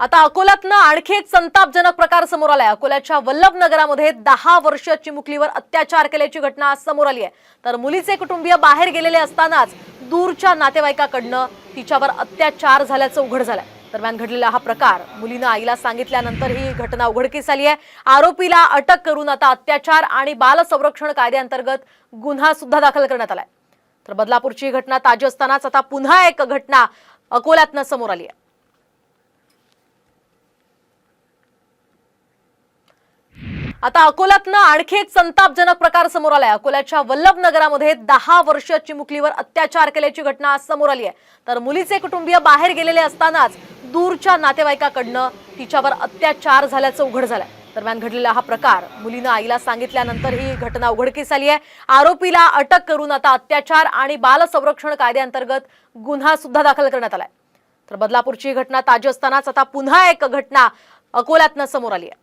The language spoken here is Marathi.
आता अकोल्यातनं आणखी एक संतापजनक प्रकार समोर आलाय. अकोल्याच्या वल्लभ नगरामध्ये दहा वर्षीय चिमुकलीवर अत्याचार केल्याची घटना आज समोर आली आहे. तर मुलीचे कुटुंबीय बाहेर गेलेले असतानाच दूरच्या नातेवाईकाकडनं तिच्यावर अत्याचार झाल्याचं उघड झालंय. दरम्यान घडलेला हा प्रकार मुलीनं आईला सांगितल्यानंतर ही घटना उघडकीस आली आहे. आरोपीला अटक करून आता अत्याचार आणि बालसंरक्षण कायद्याअंतर्गत गुन्हा सुद्धा दाखल करण्यात आलाय. तर बदलापूरची घटना ताजी असतानाच आता पुन्हा एक घटना अकोल्यातनं समोर आली आहे. आता अकोल्यातनं आणखी एक संतापजनक प्रकार समोर आलाय. अकोल्याच्या वल्लभ नगरामध्ये दहा वर्षीय चिमुकलीवर अत्याचार केल्याची घटना आज समोर आली आहे. तर मुलीचे कुटुंबीय बाहेर गेलेले असतानाच दूरच्या नातेवाईकाकडनं तिच्यावर अत्याचार झाल्याचं उघड झालंय. दरम्यान घडलेला हा प्रकार मुलीनं आईला सांगितल्यानंतर ही घटना उघडकीस आली आहे. आरोपीला अटक करून आता अत्याचार आणि बालसंरक्षण कायद्याअंतर्गत गुन्हा सुद्धा दाखल करण्यात आलाय. तर बदलापूरची घटना ताजी असतानाच आता पुन्हा एक घटना अकोल्यातनं समोर आली आहे.